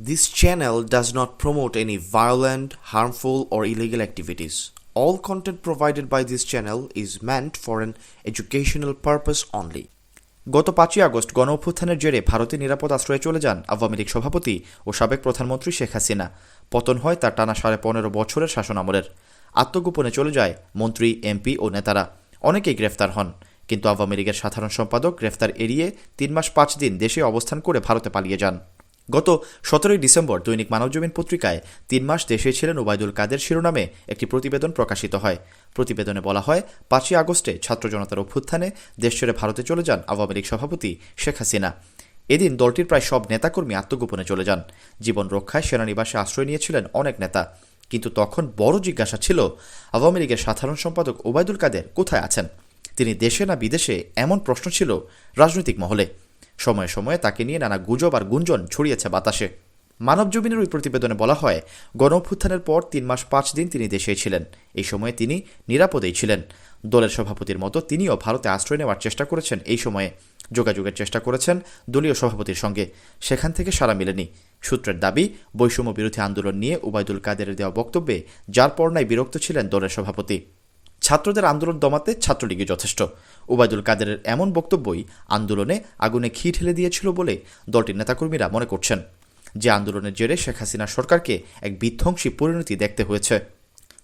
This channel does not promote any violent, harmful, or illegal activities. All content provided by this channel is meant for an educational purpose only. গত পাঁচই August গণ অভ্যুত্থানের জেরে ভারতে নিরাপদ আশ্রয়ে চলে যান আওয়ামী লীগ সভাপতি ও সাবেক প্রধানমন্ত্রী শেখ হাসিনা পতন হয় তার টানা সাড়ে পনেরো বছরের শাসনামলের আত্মগোপনে চলে যায় মন্ত্রী এমপি ও নেতারা অনেকেই গ্রেফতার হন কিন্তু আওয়ামী লীগের সাধারণ সম্পাদক গ্রেফতার এড়িয়ে তিন মাস পাঁচ দিন দেশে অবস্থান করে ভারতে পালিয়ে যান গত সতেরোই ডিসেম্বর দৈনিক মানবজমিন পত্রিকায় তিন মাস দেশে ছিলেন ওবায়দুল কাদের শিরোনামে একটি প্রতিবেদন প্রকাশিত হয়। প্রতিবেদনে বলা হয়, পাঁচই আগস্টে ছাত্র জনতার অভ্যুত্থানে দেশ ছেড়ে ভারতে চলে যান আওয়ামী লীগ সভাপতি শেখ হাসিনা। এদিন দলটির প্রায় সব নেতাকর্মী আত্মগোপনে চলে যান। জীবন রক্ষায় সেনানিবাসে আশ্রয় নিয়েছিলেন অনেক নেতা। কিন্তু তখন বড় জিজ্ঞাসা ছিল, আওয়ামী লীগের সাধারণ সম্পাদক ওবায়দুল কাদের কোথায় আছেন? তিনি দেশে না বিদেশে? এমন প্রশ্ন ছিল রাজনৈতিক মহলে। সময়ে সময়ে তাকে নিয়ে নানা গুজব আর গুঞ্জন ছড়িয়েছে বাতাসে। মানবজমিনের ওই প্রতিবেদনে বলা হয় গণ অভ্যুত্থানের পর তিন মাস পাঁচ দিন তিনি দেশেই ছিলেন। এই সময়ে তিনি নিরাপদেই ছিলেন। দলের সভাপতির মতো তিনিও ভারতে আশ্রয় নেওয়ার চেষ্টা করেছেন এই সময়ে। যোগাযোগের চেষ্টা করেছেন দলীয় সভাপতির সঙ্গে। সেখান থেকে সাড়া মেলেনি। সূত্রের দাবি, বৈষম্য বিরোধী আন্দোলন নিয়ে উবায়দুল কাদেরের দেওয়া বক্তব্যে যার পর্নায় বিরক্ত ছিলেন দলের সভাপতি। ছাত্রদের আন্দোলন দমাতে ছাত্রলীগই যথেষ্ট। ওবায়দুল কাদেরের এমন বক্তব্যই আন্দোলনে আগুনে ঘি ঢেলে দিয়েছিল বলে দলটির নেতাকর্মীরা মনে করছেন। যে আন্দোলনের জেরে শেখ হাসিনা সরকারকে এক বিধ্বংসী পরিণতি দেখতে হয়েছে।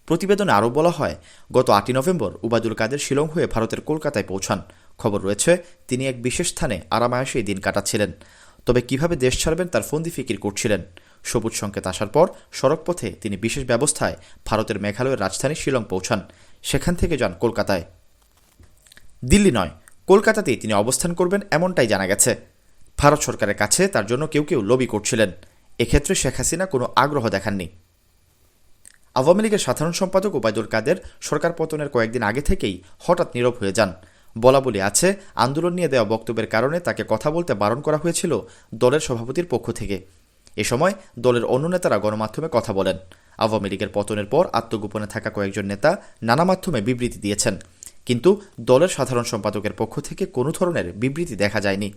প্রতিবেদনে আরও বলা হয়, গত আটই নভেম্বর উবায়দুল কাদের শিলং হয়ে ভারতের কলকাতায় পৌঁছান। খবর রয়েছে, তিনি এক বিশেষ স্থানে আরামায়াসেই দিন কাটাচ্ছিলেন। তবে কীভাবে দেশ ছাড়বেন তার ফন্দি ফিকির করছিলেন। সবুজ সংকেত আসার পর সড়কপথে তিনি বিশেষ ব্যবস্থায় ভারতের মেঘালয়ের রাজধানী শিলং পৌঁছান। সেখান থেকে যান কলকাতায়। দিল্লি নয়, কলকাতাতেই তিনি অবস্থান করবেন এমনটাই জানা গেছে। ভারত সরকারের কাছে তার জন্য কেউ কেউ লবি করছিলেন। এক্ষেত্রে শেখ হাসিনা কোনো আগ্রহ দেখাননি। আওয়ামী লীগের সাধারণ সম্পাদক ওবায়দুল কাদের সরকার পতনের কয়েকদিন আগে থেকেই হঠাৎ নীরব হয়ে যান। বলা বলি আছে, আন্দোলন নিয়ে দেওয়া বক্তব্যের কারণে তাকে কথা বলতে বারণ করা হয়েছিল দলের সভাপতির পক্ষ থেকে। এ সময় দলের অন্য নেতারা গণমাধ্যমে কথা বলেন। আওয়ামী লীগের পতনের পর আত্মগোপনে থাকা কয়েকজন নেতা নানা মাধ্যমে বিবৃতি দিয়েছেন। কিন্তু দলের সাধারণ সম্পাদকের পক্ষ থেকে কোনো ধরনের বিবৃতি দেখা যায়নি।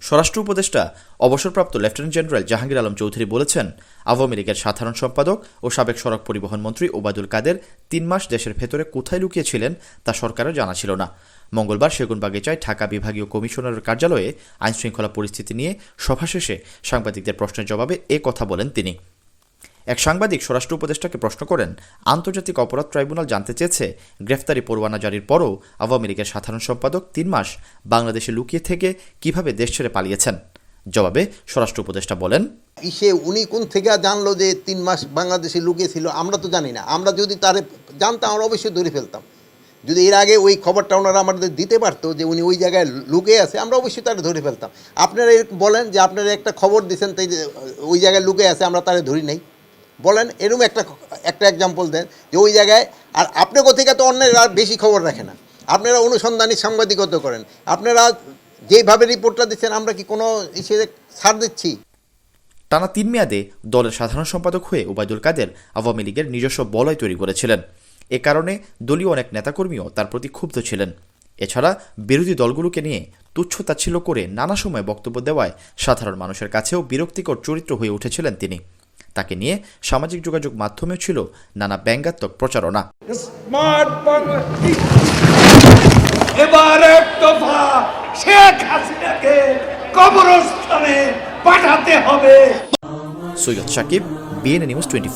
স্বরাষ্ট্র উপদেষ্টা, অবসরপ্রাপ্ত লেফটেন্যান্ট জেনারেল জাহাঙ্গীর আলম চৌধুরী বলেছেন, আওয়ামী লীগের সাধারণ সম্পাদক ও সাবেক সড়ক পরিবহন মন্ত্রী ওবায়দুল কাদের তিন মাস দেশের ভেতরে কোথায় লুকিয়েছিলেন তা সরকারের জানা ছিল না। মঙ্গলবার সেগুনবাগিচায় ঢাকা বিভাগীয় কমিশনারের কার্যালয়ে আইনশৃঙ্খলা পরিস্থিতি নিয়ে সভা শেষে সাংবাদিকদের প্রশ্নের জবাবে এ কথা বলেন তিনি। এক সাংবাদিক স্বরাষ্ট্র উপদেষ্টাকে প্রশ্ন করেন, আন্তর্জাতিক অপরাধ ট্রাইব্যুনাল জানতে চেয়েছে, গ্রেফতারি পরোয়ানা জারির পরও আওয়ামী লীগের সাধারণ সম্পাদক তিন মাস বাংলাদেশে লুকিয়ে থেকে কীভাবে দেশ ছেড়ে পালিয়েছেন? জবাবে স্বরাষ্ট্র উপদেষ্টা বলেন, ইসে উনি কোন থেকে জানলো যে তিন মাস বাংলাদেশে লুকিয়ে ছিল, আমরা তো জানি না। আমরা যদি তারে জানতাম, আমরা অবশ্যই ধরে ফেলতাম। যদি এর আগে ওই খবরটা ওনারা আমাদের দিতে পারতো যে উনি ওই জায়গায় লুকে আছে, আমরা অবশ্যই তারে ধরে ফেলতাম। আপনারা বলেন যে আপনারা একটা খবর দিয়েছেন তাই ওই জায়গায় লুকে আছে, আমরা তারে ধরি নাই। বলেন, এরকম একটা একটা এক্সাম্পল দেন যে ওই জায়গায়, আর আপনি কোথেকে তো অন্যের আর বেশি খবর রাখে না। আপনারা অনুসন্ধানী সাংবাদিকতা করেন। আপনারা যেইভাবে রিপোর্টটা দিচ্ছেন, আমরা কি কোনো ইসে ছাড় দিচ্ছি? টানা তিন মেয়াদে দলের সাধারণ সম্পাদক হয়ে ওবায়দুল কাদের আওয়ামী লীগের নিজস্ব বলয় তৈরি করেছিলেন। এ কারণে দলীয় অনেক নেতাকর্মীও তার প্রতি ক্ষুব্ধ ছিলেন। এছাড়া বিরোধী দলগুলোকে নিয়ে তুচ্ছ তাচ্ছিল্য করে নানা সময় বক্তব্য দেওয়ায় সাধারণ মানুষের কাছেও বিরক্তিকর চরিত্র হয়ে উঠেছিলেন তিনি। তাকে নিয়ে সামাজিক যোগাযোগ মাধ্যমেও ছিল নানা ব্যঙ্গাত্মক প্রচারণা। স্মার্ট বাংলাদেশ। এবার এক দফা শেখ হাসিনাকে কবরস্থানে পাঠাতে হবে। Syed Sakib BNA news twenty